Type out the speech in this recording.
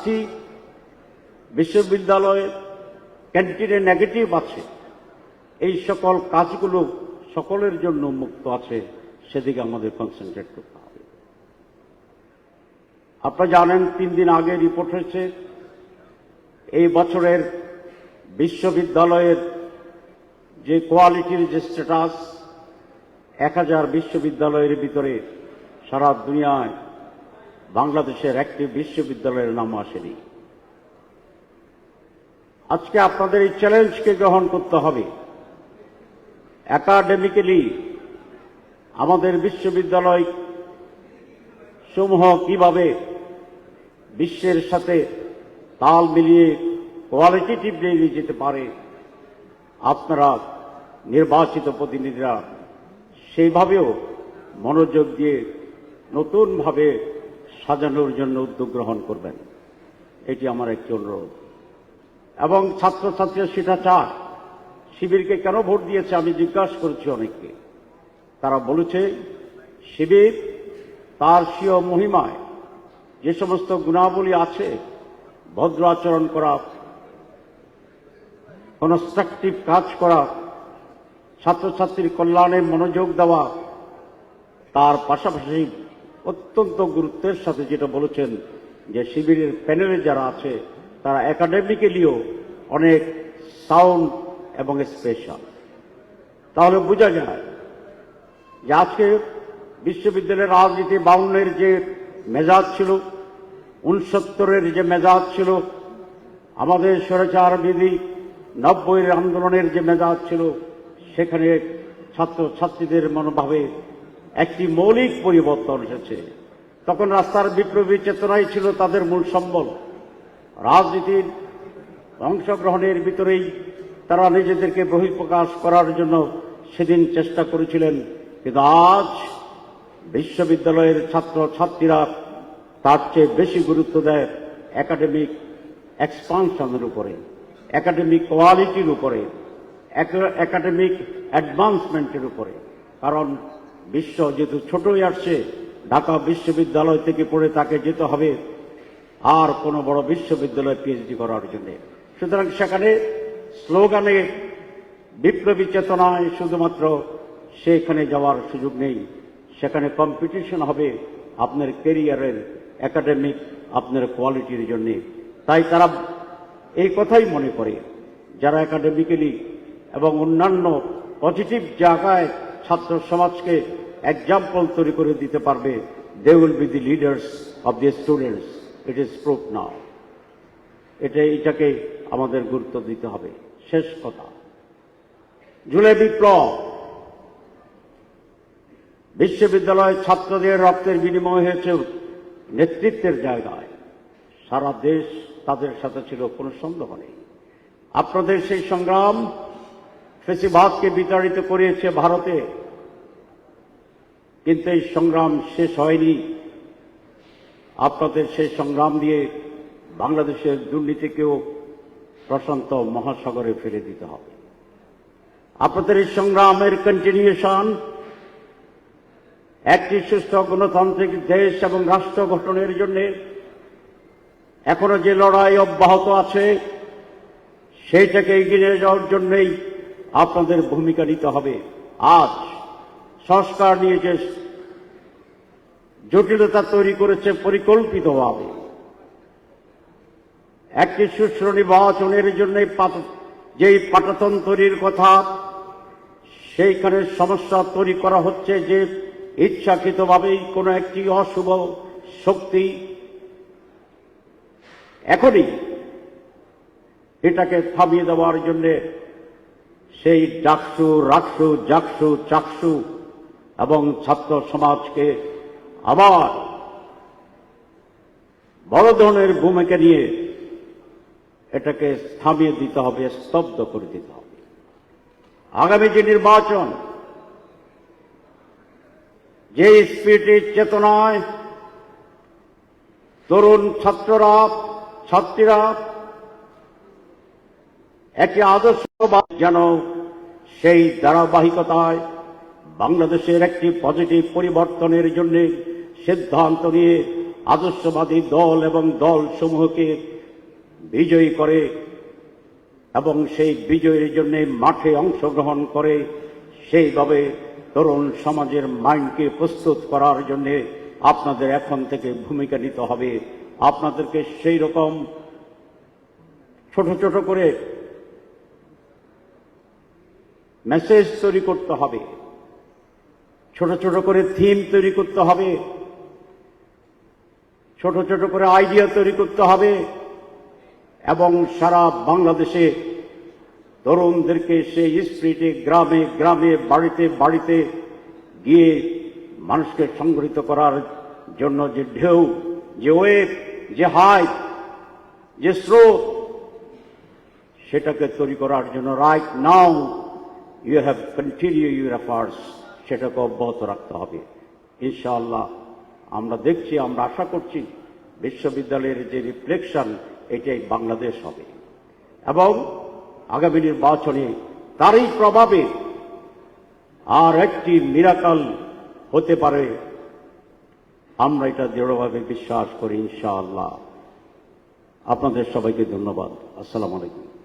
কাজটি বিশ্ববিদ্যালয়ে ক্যান্টিনে নেগেটিভ আছে। এই সকল কাজগুলো সকলের জন্য মুক্ত আছে, সেদিকে আমাদের কনসেন্ট্রেট করতে হবে। আপনারা জানেন, তিন দিন আগে রিপোর্ট হয়েছে, এই বছরের বিশ্ববিদ্যালয়ের যে কোয়ালিটির যে স্ট্যাটাস এক বিশ্ববিদ্যালয়ের ভিতরে সারা দুনিয়ায় বাংলাদেশের একটি বিশ্ববিদ্যালয়ের নাম আসেনি। আজকে আপনাদের এই চ্যালেঞ্জকে গ্রহণ করতে হবে। একাডেমিক্যালি আমাদের বিশ্ববিদ্যালয় সমূহ কীভাবে বিশ্বের সাথে তাল মিলিয়ে কোয়ালিটিটিভলি এগিয়ে যেতে পারে, আপনারা নির্বাচিত প্রতিনিধিরা সেইভাবেও মনোযোগ দিয়ে নতুনভাবে সাজানোর জন্য উদ্যোগ গ্রহণ করবেন। এটি আমার একটি অনুরোধ। এবং ছাত্রছাত্রীরা সেটা চায়। শিবিরকে কেন ভোট দিয়েছে আমি জিজ্ঞাসা করেছি অনেককে। তারা বলেছে, শিবির তার স্বীয় মহিমায় যে সমস্ত গুণাবলী আছে, ভদ্র আচরণ করা, কনস্ট্রাকটিভ কাজ করা, ছাত্রছাত্রীর কল্যাণে মনোযোগ দেওয়া, তার পাশাপাশি অত্যন্ত গুরুত্বের সাথে যেটা বলেছেন যে শিবিরের প্যানেলে যারা আছে, তারা একাডেমিক্যালিও অনেক সাউন্ড এবং স্পেশাল তাহলে বোঝা যায় যে আজকে বিশ্ববিদ্যালয়ের রাজনীতি বাউন্নের যে মেজাজ ছিল, উনসত্তরের যে মেজাজ ছিল, আমাদের স্বৈরাচার বিধি নব্বইয়ের আন্দোলনের যে মেজাজ ছিল, সেখানে ছাত্র ছাত্রীদের মনোভাবে একটি মৌলিক পরিবর্তন এসেছে। তখন রাস্তার বিপ্লবী চেতনাই ছিল তাদের মূল সম্বল। রাজনীতির অংশগ্রহণের ভিতরেই তারা নিজেদেরকে বহিঃপ্রকাশ করার জন্য সেদিন চেষ্টা করেছিলেন, কিন্তু আজ বিশ্ববিদ্যালয়ের ছাত্র ছাত্রীরা তার চেয়ে বেশি গুরুত্ব দেয় একাডেমিক এক্সপানশনের উপরে একাডেমিক কোয়ালিটির উপরে একাডেমিক অ্যাডভান্সমেন্টের উপরে। কারণ বিশ্ব যেহেতু ছোটই আসছে, ঢাকা বিশ্ববিদ্যালয় থেকে পড়ে তাকে যেতে হবে। আর কোনো বড় বিশ্ববিদ্যালয়ে পিএইচডি করার জন্য। সুতরাং সেখানে স্লোগানে বিপ্লবী চেতনায় শুধুমাত্র সেখানে যাওয়ার সুযোগ নেই। সেখানে কম্পিটিশন হবে আপনার কেরিয়ারের একাডেমিক আপনার কোয়ালিটির জন্য। তাই তারা এই কথাই মনে করে। যারা একাডেমিক্যালি এবং অন্যান্য পজিটিভ জায়গায় ছাত্র সমাজকে এক্সাম্পল তৈরি করে দিতে পারবে। They will be the leaders of the students it is proof now এটা এটাকে আমাদের গুরুত্ব দিতে হবে। শেষ কথা। জুলাই বিপ্লব। বিশ্ববিদ্যালয় ছাত্রদের রক্তের বিনিময় হয়েছে নেতৃত্বের জায়গায়। সারা দেশ তাদের সাথে ছিল, কোনো সন্দেহ নেই। আপনাদের সেই সংগ্রাম ফেসিবাদকে বিতাড়িত করিয়েছে ভারতে। কিন্তু এই সংগ্রাম শেষ হয়নি। আপনাদের সেই সংগ্রাম দিয়ে বাংলাদেশের দুর্নীতিকেও প্রশান্ত মহাসাগরে ফেলে দিতে হবে। আপনাদের এই সংগ্রামের কন্টিনিউশন একটি সুস্থ গণতান্ত্রিক দেশ এবং রাষ্ট্র গঠনের জন্য এখনও যে লড়াই অব্যাহত আছে, সেইটাকে এগিয়ে যাওয়ার জন্যই আপনাদের ভূমিকা নিতে হবে। আজ সংস্কার নিয়ে যে জটিলতা তৈরি করেছে পরিকল্পিতভাবে, একটি সুষ্ঠু নির্বাচনের জন্য যেই পাটাতন তৈরির কথা, সেইখানে সমস্যা তৈরি করা হচ্ছে যে ইচ্ছাকৃতভাবেই কোনো একটি অশুভ শক্তি এখনই এটাকে থামিয়ে দেওয়ার জন্য সেই ডাকসু রাকসু জাকসু চাকসু এবং ছাত্র সমাজকে আবার বড় ধরনের ভূমিকা নিয়ে এটাকে থামিয়ে দিতে হবে, স্তব্ধ করে দিতে হবে। আগামী যে নির্বাচন, যে স্পিরিটের চেতনায় তরুণ ছাত্ররা, ছাত্রীরা একটি আদর্শ যেন সেই ধারাবাহিকতায় বাংলাদেশের একটি পজিটিভ পরিবর্তনের জন্য সিদ্ধান্ত নিয়ে আদর্শবাদী দল এবং দল সমূহকে বিজয়ী করে এবং সেই বিজয়ের জন্য মাঠে অংশগ্রহণ করে, সেইভাবে তরুণ সমাজের মাইন্ডকে প্রস্তুত করার জন্য আপনাদের এখন থেকে ভূমিকা নিতে হবে। আপনাদেরকে সেই রকম ছোট ছোট করে মেসেজ তৈরি করতে হবে। ছোট ছোট করে থিম তৈরি করতে হবে। ছোট ছোট করে আইডিয়া তৈরি করতে হবে। এবং সারা বাংলাদেশে তরুণদেরকে সেই স্পিরিটে গ্রামে গ্রামে বাড়িতে বাড়িতে গিয়ে মানুষকে সংগঠিত করার জন্য যে ঢেউ, যে ওয়েব যে হাই যে স্রোত, সেটাকে তৈরি করার জন্য right now you have continue your efforts সেটাকে অব্যাহত রাখতে হবে। ইনশাআল্লাহ, আমরা দেখছি, আমরা আশা করছি বিশ্ববিদ্যালয়ের যে রিফ্লেকশন এটাই বাংলাদেশ হবে। এবং আগামী নির্বাচনে তারই প্রভাবে আর একটি মিরাকাল হতে পারে। আমরা এটা দৃঢ়ভাবে বিশ্বাস করি, ইনশাআল্লাহ। আপনাদের সবাইকে ধন্যবাদ। আসসালামু আলাইকুম।